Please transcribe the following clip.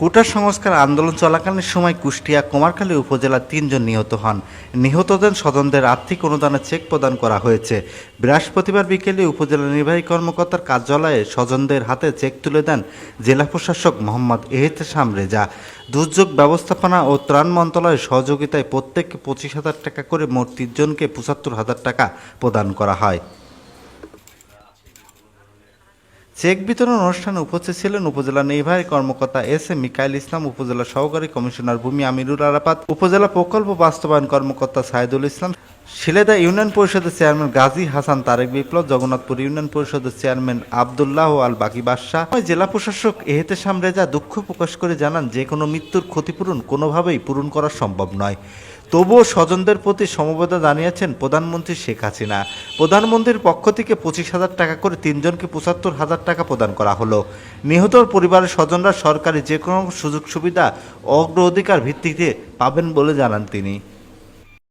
কোটা সংস্কার আন্দোলন চলাকালীন সময় কুষ্টিয়া কুমারখালী উপজেলার তিনজন নিহত হন। নিহতদের স্বজনদের আর্থিক অনুদানের চেক প্রদান করা হয়েছে। বৃহস্পতিবার বিকেলে উপজেলা নির্বাহী কর্মকর্তার কার্যালয়ে স্বজনদের হাতে চেক তুলে দেন জেলা প্রশাসক মোহাম্মদ এহতেশাম রেজা। দুর্যোগ ব্যবস্থাপনা ও ত্রাণ মন্ত্রণালয়ের সহযোগিতায় প্রত্যেককে পঁচিশ হাজার টাকা করে মোট তিনজনকে পঁচাত্তর হাজার টাকা প্রদান করা হয়। চেক বিতরণ অনুষ্ঠানে উপস্থিত ছিলেন উপজেলা নির্বাহী কর্মকর্তা এস এম মিকাইল ইসলাম, উপজেলা সহকারী কমিশনার ভূমি আমিরুল আরাফাত, উপজেলা প্রকল্প বাস্তবায়ন কর্মকর্তা সাইদুল ইসলাম শিলেদা ইউনিয়ন পরিষদের চেয়ারম্যান গাজী হাসান তারেক বিপ্লব, জগন্নাথপুর ইউনিয়ন পরিষদের চেয়ারম্যান আবদুল্লাহ আল বাকি বাদশাহ জেলা প্রশাসক এহেতেশাম রেজা দুঃখ প্রকাশ করে জানান, যে কোনো মৃত্যুর ক্ষতিপূরণ কোনোভাবেই পূরণ করা সম্ভব নয়। তবুও স্বজনদের প্রতি সমবেদনা জানিয়েছেন প্রধানমন্ত্রী শেখ হাসিনা। প্রধানমন্ত্রীর পক্ষ থেকে পঁচিশ হাজার টাকা করে তিনজনকে পঁচাত্তর হাজার টাকা প্রদান করা হলো। নিহতর পরিবারের স্বজনরা সরকারি যে কোনো সুযোগ সুবিধা অগ্রাধিকার ভিত্তিতে পাবেন বলে জানান তিনি।